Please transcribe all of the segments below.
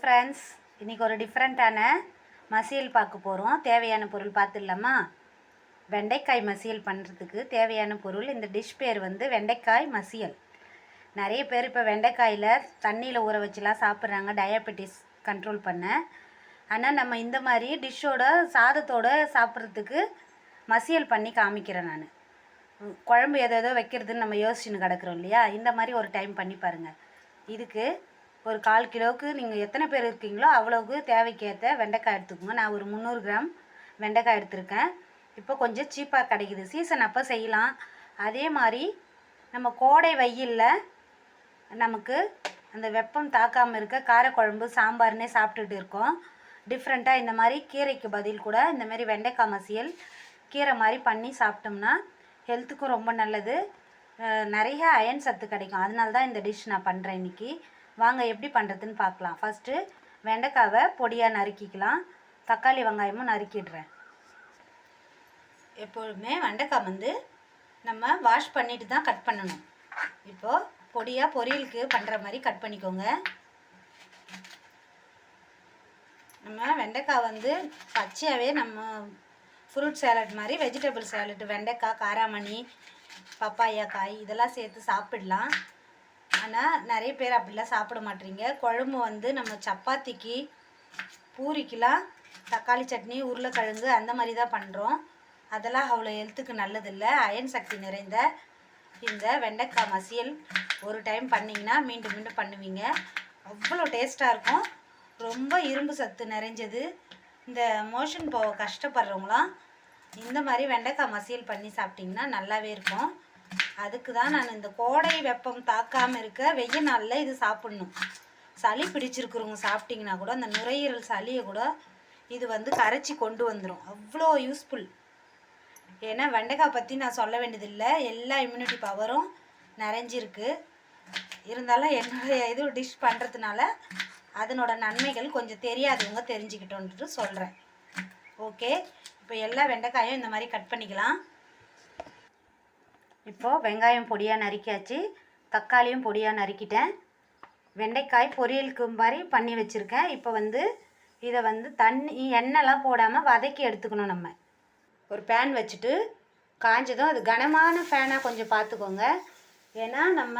Friends இன்றைக்கி ஒரு டிஃப்ரெண்ட்டான மசியல் பார்க்க போகிறோம் தேவையான பொருள் பார்த்துடலாமா? வெண்டைக்காய் மசியல் பண்ணுறதுக்கு தேவையான பொருள். இந்த டிஷ் பேர் வந்து வெண்டைக்காய் மசியல். நிறைய பேர் இப்போ வெண்டைக்காயில் தண்ணியில் ஊற வச்சுலாம் சாப்பிட்றாங்க. டயபெட்டிஸ் கண்ட்ரோல் பண்ண. ஆனால் நம்ம இந்த மாதிரி டிஷ்ஷோட சாதத்தோட சாப்பிட்றதுக்கு மசியல் பண்ணி காமிக்கிறேன் நான். குழம்பு எதோ எதோ வைக்கிறதுன்னு நம்ம யோசிச்சுன்னு கிடக்குறோம் இல்லையா? இந்த மாதிரி ஒரு டைம் பண்ணி பாருங்கள் இதுக்கு ஒரு கால் கிலோவுக்கு நீங்கள் எத்தனை பேர் இருக்கீங்களோ அவ்வளோவுக்கு தேவைக்கேற்ற வெண்டைக்காய் எடுத்துக்கோங்க. நான் ஒரு முந்நூறு கிராம் வெண்டைக்காய் எடுத்திருக்கேன். இப்போ கொஞ்சம் சீப்பாக கிடைக்குது. சீசன் அப்போ செய்யலாம். அதே மாதிரி நம்ம கோடை வெயிலில் நமக்கு அந்த வெப்பம் தாக்காமல் இருக்க காரக்குழம்பு சாம்பார்னே சாப்பிட்டுட்டு இருக்கோம். டிஃப்ரெண்ட்டாக இந்த மாதிரி கீரைக்கு பதில் கூட இந்த மாதிரி வெண்டைக்காய் மசியல் கீரை மாதிரி பண்ணி சாப்பிட்டோம்னா ஹெல்த்துக்கும் ரொம்ப நல்லது. நிறைய அயன் சத்து கிடைக்கும். அதனால தான் இந்த டிஷ் நான் பண்ணுறேன் இன்றைக்கி வாங்க எப்படி பண்ணுறதுன்னு பார்க்கலாம். ஃபஸ்ட்டு வெண்டைக்காவை பொடியாக நறுக்கிக்கலாம். தக்காளி வெங்காயமும் நறுக்கிடுறேன். எப்பொழுதுமே வெண்டைக்காய் வந்து நம்ம வாஷ் பண்ணிட்டு தான் கட் பண்ணணும். இப்போது பொடியாக பொரியலுக்கு பண்ணுற மாதிரி கட் பண்ணிக்கோங்க. நம்ம வெண்டைக்காய் வந்து பச்சையாகவே நம்ம ஃப்ரூட் சேலட் மாதிரி வெஜிடபிள் சேலட் வெண்டைக்காய் காராமணி பப்பாயா காய் இதெல்லாம் சேர்த்து சாப்பிடலாம். ஆனால் நிறைய பேர் அப்படிலாம் சாப்பிட மாட்டீங்க. குழம்பு வந்து நம்ம சப்பாத்திக்கு பூரிக்கெலாம் தக்காளி சட்னி உருளைக்கிழங்கு அந்த மாதிரி தான் பண்ணுறோம் அதெல்லாம் அவ்வளோ ஹெல்த்துக்கு நல்லதில்லை. அயன் சக்தி நிறைந்த இந்த வெண்டைக்காய் மசியல் ஒரு டைம் பண்ணிங்கன்னா மீண்டும் மீண்டும் பண்ணுவீங்க. அவ்வளோ டேஸ்ட்டாக இருக்கும். ரொம்ப இரும்பு சத்து நிறைஞ்சது. இந்த மோஷன் போக கஷ்டப்படுறவங்களாம் இந்த மாதிரி வெண்டைக்காய் மசியல் பண்ணி சாப்பிட்டிங்கன்னா நல்லாவே இருக்கும். அதுக்கு தான் நான் இந்த கோடை வெப்பம் தாக்காமல் இருக்க வெய்ய நாளில் இது சாப்பிட்ணும். சளி பிடிச்சிருக்கிறவங்க சாப்பிட்டிங்கன்னா கூட அந்த நுரையீரல் சளியை கூட இது வந்து கரைச்சி கொண்டு வந்துடும் அவ்வளோ யூஸ்ஃபுல் ஏன்னா வெண்டைக்காய் பற்றி நான் சொல்ல வேண்டியதில்லை. எல்லா இம்யூனிட்டி பவரும் நிறைஞ்சிருக்கு. இருந்தாலும் என்னுடைய இது டிஷ் பண்ணுறதுனால அதனோட நன்மைகள் கொஞ்சம் தெரியாதவங்க தெரிஞ்சுக்கிட்டோன்ட்டு சொல்கிறேன் ஓகே இப்போ எல்லா வெண்டைக்காயும் இந்த மாதிரி கட் பண்ணிக்கலாம். இப்போது வெங்காயம் பொடியாக நறுக்கியாச்சு தக்காளியும் பொடியாக நறுக்கிட்டேன். வெண்டைக்காய் பொரியலுக்கு மாதிரி பண்ணி வச்சுருக்கேன். இப்போ வந்து இதை வந்து தண்ணி எண்ணெய்லாம் போடாமல் வதக்கி எடுத்துக்கணும் நம்ம. ஒரு பேன் வச்சுட்டு காஞ்சதும் அது கனமான ஃபேனாக கொஞ்சம் பார்த்துக்கோங்க ஏன்னா நம்ம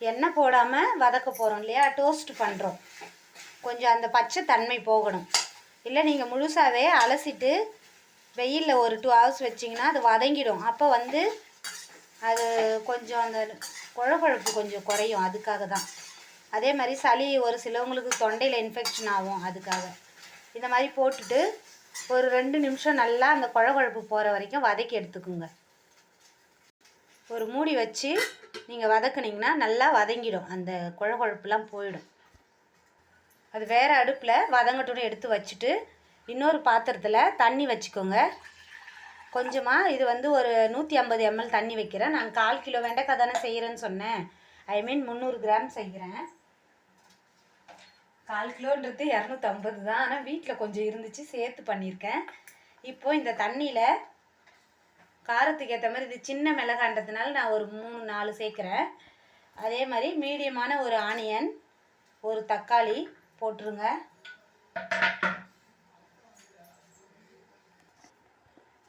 எண்ணெய் போடாமல் வதக்க போகிறோம் இல்லையா? டோஸ்ட் பண்ணுறோம் கொஞ்சம் அந்த பச்சை தன்மை போகணும். இல்லை நீங்கள் முழுசாகவே அலசிட்டு வெயிலில் ஒரு டூ ஹவர்ஸ் வச்சிங்கன்னா அது வதங்கிடும். அப்போ வந்து அது கொஞ்சம் அந்த குழகுழப்பு கொஞ்சம் குறையும் அதுக்காக தான் அதே மாதிரி சளி ஒரு சிலவங்களுக்கு தொண்டையில் இன்ஃபெக்ஷன் ஆகும் அதுக்காக. இந்த மாதிரி போட்டுட்டு ஒரு ரெண்டு நிமிஷம் நல்லா அந்த குழகுழப்பு போகிற வரைக்கும் வதக்கி எடுத்துக்குங்க. ஒரு மூடி வச்சு நீங்கள் வதக்குனீங்கன்னா நல்லா வதங்கிடும். அந்த குழகுழப்புலாம் போயிடும். அது வேறு அடுப்பில் வதங்கட்டுன்னு எடுத்து வச்சுட்டு இன்னொரு பாத்திரத்தில் தண்ணி வச்சுக்கோங்க. கொஞ்சமாக இது வந்து ஒரு நூற்றி ஐம்பது எம்எல் தண்ணி வைக்கிறேன். நான் கால் கிலோ வெண்டைக்காய் தானே செய்கிறேன்னு சொன்னேன். ஐ மீன் முந்நூறு கிராம் செய்கிறேன். கால் கிலோன்றது இரநூத்தம்பது தான். ஆனால் வீட்டில் கொஞ்சம் இருந்துச்சு சேர்த்து பண்ணியிருக்கேன். இப்போது இந்த தண்ணியில் காரத்துக்கு ஏற்ற மாதிரி இது சின்ன மிளகான்றதுனால நான் ஒரு மூணு நாலு சேர்க்குறேன். அதே மாதிரி மீடியமான ஒரு ஆனியன் ஒரு தக்காளி போட்டுருங்க.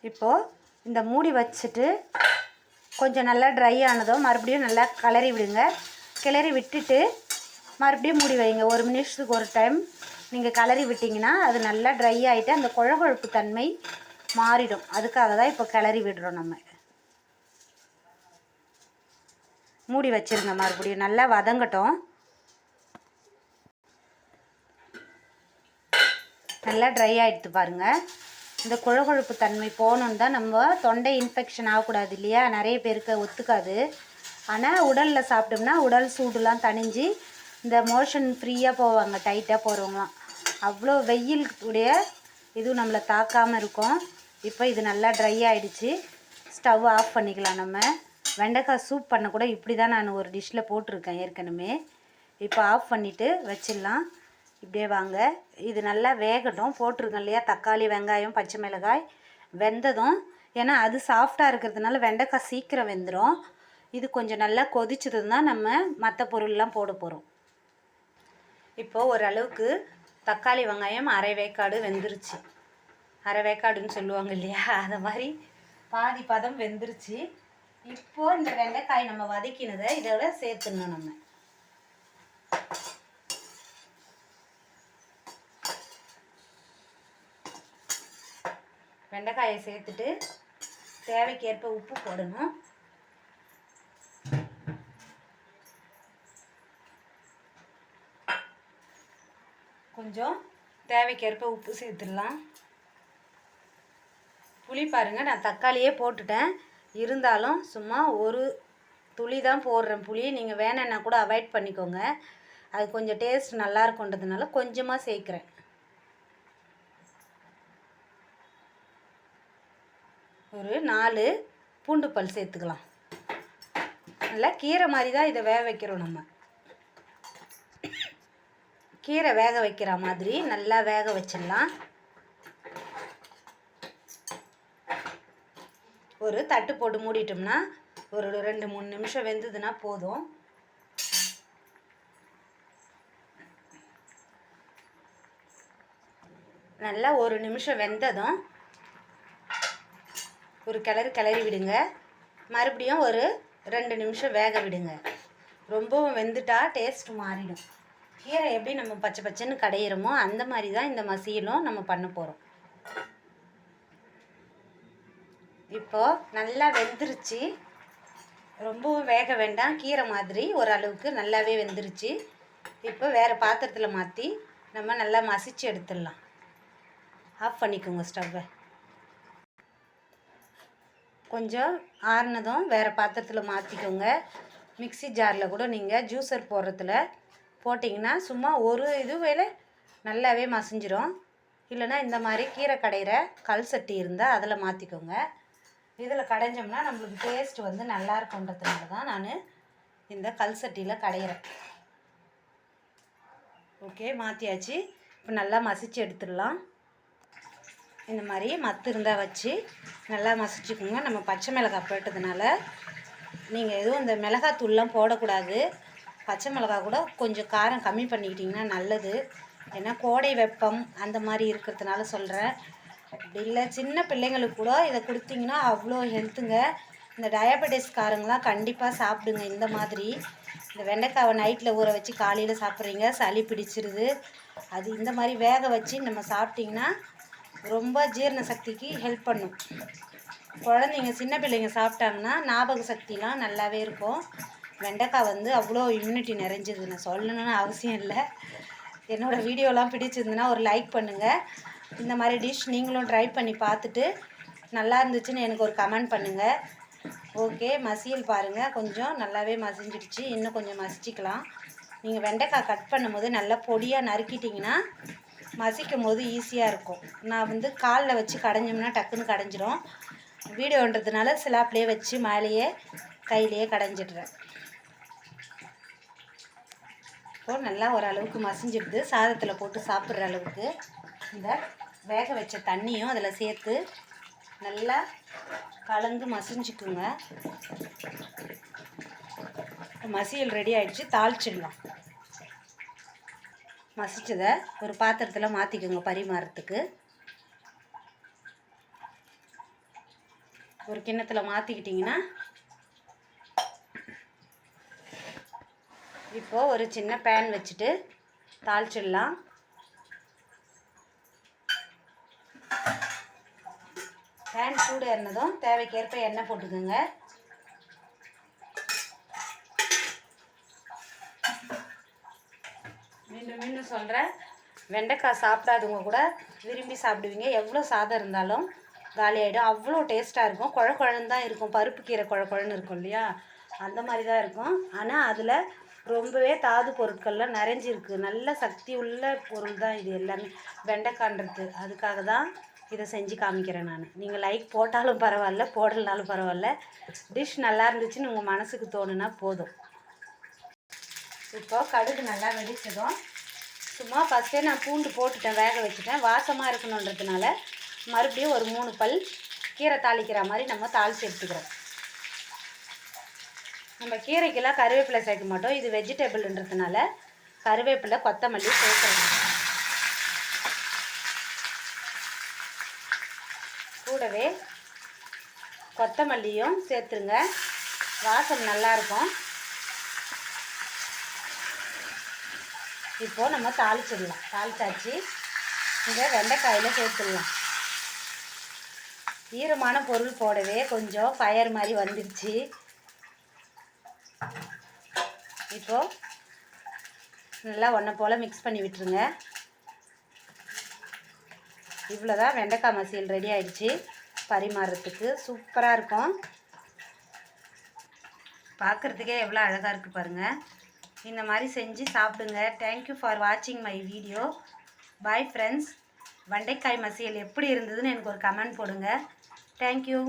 இப்போது இந்த மூடி வச்சுட்டு கொஞ்சம் நல்லா ட்ரை ஆனதும் மறுபடியும் நல்லா கிளறி விடுங்க. கிளறி விட்டுட்டு மறுபடியும் மூடி வைங்க. ஒரு நிமிஷத்துக்கு ஒரு டைம் நீங்கள் கிளறி விட்டிங்கன்னா அது நல்லா ட்ரை ஆகிட்டு அந்த குழகொழுப்பு தன்மை மாறிடும். அதுக்காக தான் இப்போ கிளறி விடுறோம் நம்ம. மூடி வச்சிருங்க மறுபடியும். நல்லா வதங்கட்டும். நல்லா ட்ரை ஆகிடுத்து பாருங்கள் இந்த குழகுழப்பு தன்மை போகணுன்னு தான் நம்ம தொண்டை இன்ஃபெக்ஷன் ஆகக்கூடாது இல்லையா? நிறைய பேருக்கு ஒத்துக்காது. ஆனால் உடலில் சாப்பிட்டோம்னா உடல் சூடுலாம் தணிஞ்சு இந்த மோஷன் ஃப்ரீயாக போவாங்க டைட்டாக போகிறவங்களாம் அவ்வளோ வெயில் உடைய இதுவும் நம்மளை தாக்காமல் இருக்கும். இப்போ இது நல்லா ட்ரை ஆகிடுச்சு ஸ்டவ் ஆஃப் பண்ணிக்கலாம் நம்ம. வெண்டைக்காய் சூப் பண்ண கூட இப்படி தான் நான் ஒரு டிஷ்ஷில் போட்டிருக்கேன் ஏற்கனவே. இப்போ ஆஃப் பண்ணிவிட்டு வச்சிடலாம். இப்படியே வாங்க. இது நல்லா வேகட்டும். போட்டிருக்கேன் இல்லையா? தக்காளி வெங்காயம் பச்சை மிளகாய் வெந்ததும். ஏன்னா அது சாஃப்டாக இருக்கிறதுனால வெண்டைக்காய் சீக்கிரம் வெந்துடும் இது கொஞ்சம் நல்லா கொதிச்சது தான் நம்ம மற்ற பொருள்லாம் போட போகிறோம் இப்போது ஓரளவுக்கு தக்காளி வெங்காயம் அரை வேக்காடு வெந்துருச்சு. அரை வேக்காடுன்னு சொல்லுவாங்க இல்லையா? அதை மாதிரி பாதி பதம் வெந்துருச்சு. இப்போது இந்த வெண்டைக்காய் நம்ம வதக்கினதை இதோட சேர்த்துடணும் நம்ம. வெண்டைக்காயை சேர்த்துட்டு தேவைக்கேற்ப உப்பு போடணும். கொஞ்சம் தேவைக்கேற்ப உப்பு சேர்த்துடலாம். புளி பாருங்கள் நான் தக்காளியே போட்டுட்டேன். இருந்தாலும் சும்மா ஒரு துளி தான் போடுறேன் புளி நீங்கள் வேணும்னா கூட அவாய்ட் பண்ணிக்கோங்க. அது கொஞ்சம் டேஸ்ட் நல்லா இருக்குன்றதுனால கொஞ்சமாக சேர்க்குறேன். ஒரு நாலு பூண்டு பல் சேர்த்துக்கலாம். நல்லா கீரை மாதிரி தான் இதை வேக வைக்கிறோம் நம்ம. கீரை வேக வைக்கிற மாதிரி நல்லா வேக வச்சிடலாம். ஒரு தட்டு போட்டு மூடிட்டோம்னா ஒரு ரெண்டு மூணு நிமிஷம் வெந்ததுன்னா போதும். நல்லா ஒரு நிமிஷம் வெந்ததும் ஒரு கிளறு கிளறி விடுங்க. மறுபடியும் ஒரு ரெண்டு நிமிஷம் வேக விடுங்க. ரொம்பவும் வெந்துட்டா டேஸ்ட் மாறிடும். கீரை எப்படி நம்ம பச்சை பச்சைன்னு கடையிறோமோ அந்த மாதிரி தான் இந்த மசியலும் நம்ம பண்ண போகிறோம் இப்போது நல்லா வெந்துருச்சு. ரொம்பவும் வேக வேண்டாம். கீரை மாதிரி ஓரளவுக்கு நல்லாவே வெந்துருச்சு. இப்போ வேறு பாத்திரத்தில் மாற்றி நம்ம நல்லா மசிச்சு எடுத்துடலாம். ஆஃப் பண்ணிக்கோங்க ஸ்டவ்வை கொஞ்சம் ஆறுனதும் வேறு பாத்திரத்தில் மாற்றிக்கோங்க மிக்ஸி ஜாரில் கூட நீங்கள் ஜூஸர் போடுறதுல போட்டிங்கன்னா சும்மா ஒரு இது வேலை நல்லாவே மசிஞ்சிரும். இல்லைன்னா இந்த மாதிரி கீரை கடையிற கல் சட்டி இருந்தால் அதில் மாற்றிக்கோங்க இதில் கடைஞ்சோம்னா நம்மளுக்கு டேஸ்ட் வந்து நல்லா இருக்குன்றதுனால தான் நான் இந்த கல் சட்டியில் கடையிறேன். ஓகே மாற்றியாச்சு இப்போ நல்லா மசிச்சு எடுத்துடலாம். இந்த மாதிரி மத்து இருந்தால் வச்சு நல்லா மசிச்சுக்குங்க. நம்ம பச்சை மிளகாய் போட்டதுனால நீங்கள் எதுவும் இந்த மிளகாத்தூள்லாம் போடக்கூடாது. பச்சை மிளகாய் கூட கொஞ்சம் காரம் கம்மி பண்ணிக்கிட்டிங்கன்னா நல்லது. ஏன்னா கோடை வெப்பம் அந்த மாதிரி இருக்கிறதுனால சொல்கிறேன் அப்படி இல்லை சின்ன பிள்ளைங்களுக்கு கூட இதை கொடுத்தீங்கன்னா அவ்வளோ ஹெல்த்துங்க. இந்த டயபெட்டிஸ்காரங்களாம் கண்டிப்பாக சாப்பிடுங்க இந்த மாதிரி. இந்த வெண்டைக்காவை நைட்டில் ஊற வச்சு காலையில் சாப்பிட்றீங்க சளி பிடிச்சிருது. அது இந்த மாதிரி வேக வச்சு நம்ம சாப்பிட்டிங்கன்னா ரொம்ப ஜீரண சக்திக்கு ஹெல்ப் பண்ணும். குழந்தைங்க சின்ன பிள்ளைங்க சாப்பிட்டாங்கன்னா ஞாபக சக்திலாம் நல்லாவே இருக்கும். வெண்டைக்காய் வந்து அவ்வளோ இம்யூனிட்டி நிறைஞ்சது. நான் சொல்லணும்னு அவசியம் இல்லை. என்னோடய வீடியோலாம் பிடிச்சிருந்துன்னா ஒரு லைக் பண்ணுங்கள் இந்த மாதிரி டிஷ் நீங்களும் ட்ரை பண்ணி பார்த்துட்டு நல்லா இருந்துச்சுன்னு எனக்கு ஒரு கமெண்ட் பண்ணுங்கள் ஓகே மசியல் பாருங்கள் கொஞ்சம் நல்லாவே மசிஞ்சிடுச்சு. இன்னும் கொஞ்சம் மசிச்சிக்கலாம். நீங்கள் வெண்டைக்காய் கட் பண்ணும்போது நல்லா பொடியாக நறுக்கிட்டிங்கன்னா மசிக்கும் போது ஈஸியாக இருக்கும். நான் வந்து காலில் வச்சு கடைஞ்சோம்னா டக்குன்னு கடைஞ்சிரும். வீடியோன்றதுனால சிலாப்லேயே வச்சு மேலேயே கையிலேயே கடைஞ்சிடுறேன். இப்போது நல்லா ஓரளவுக்கு மசிஞ்சிடுது. சாதத்தில் போட்டு சாப்பிட்ற அளவுக்கு. இந்த வேக வச்ச தண்ணியும் அதில் சேர்த்து நல்லா கலந்து மசிஞ்சுக்குங்க. மசியல் ரெடி ஆகிடுச்சு தாளிச்சிடலாம். மசிச்சதை ஒரு பாத்திரத்தில் மாற்றிக்கோங்க பரிமாறத்துக்கு. ஒரு கிண்ணத்தில் மாற்றிக்கிட்டிங்கன்னா இப்போது ஒரு சின்ன பேன் வச்சுட்டு தாளிச்சிடலாம். பேன் சூடு ஏறினதும் தேவைக்கேற்ப எண்ணெய் போட்டுக்கோங்க. மீண்டும் மீண்டும் சொல்கிறேன் வெண்டைக்காய் சாப்பிடாதவங்க கூட விரும்பி சாப்பிடுவீங்க. எவ்வளோ சாதம் இருந்தாலும் காலியாகிடும் அவ்வளோ டேஸ்ட்டாக இருக்கும். குழ குழன்னு தான் இருக்கும். பருப்பு கீரை குழ குழன்னு இருக்கும் இல்லையா? அந்த மாதிரி தான் இருக்கும். ஆனால் அதில் ரொம்பவே தாது பொருட்கள்லாம் நிறைஞ்சிருக்கு. நல்ல சக்தி உள்ள பொருள் தான் இது எல்லாமே. வெண்டைக்கான்றது. அதுக்காக தான் இதை செஞ்சு காமிக்கிறேன் நான். நீங்கள் லைக் போட்டாலும் பரவாயில்ல போடலனாலும் பரவாயில்ல. டிஷ் நல்லா இருந்துச்சுன்னு உங்கள் மனசுக்கு தோணுனா போதும். இப்போ கடுகு நல்லா வெடிச்சதும் சும்மா ஃபஸ்ட்டே நான் பூண்டு போட்டுட்டேன் வேக வச்சுட்டேன். வாசமாக இருக்கணுன்றதுனால மறுபடியும் ஒரு மூணு பல் கீரை தாளிக்கிற மாதிரி நம்ம தாளித்து எடுத்துக்கிறோம். நம்ம கீரைக்கெல்லாம் கருவேப்பிலை சேர்க்க மாட்டோம். இது வெஜிடபிள்ன்றதுனால கருவேப்பிலை கொத்தமல்லி சேர்க்குறேங்க கூடவே கொத்தமல்லியும் சேர்த்துருங்க. வாசம் நல்லாயிருக்கும் இப்போது நம்ம தாளிச்சிடலாம். தாளிச்சாச்சு. இங்கே வெண்டைக்காயில் சேர்த்துடலாம். ஈரமான பொருள் போடவே கொஞ்சம் ஃபயர் மாதிரி வந்துடுச்சு இப்போது நல்லா ஒன்றை போல் மிக்ஸ் பண்ணி விட்டுருங்க. இவ்வளோதான் வெண்டைக்காய் மசியல் ரெடி ஆயிடுச்சு. பரிமாறுறதுக்கு சூப்பராக இருக்கும். பார்க்குறதுக்கே எவ்வளோ அழகாக இருக்குது பாருங்கள் இந்த மாதிரி செஞ்சு சாப்பிடுங்க. தேங்க்யூ ஃபார் வாட்சிங் மை வீடியோ பாய் ஃப்ரெண்ட்ஸ் வண்டைக்காய் மசியல் எப்படி இருந்ததுன்னு எனக்கு ஒரு கமெண்ட் போடுங்க. தேங்க்யூ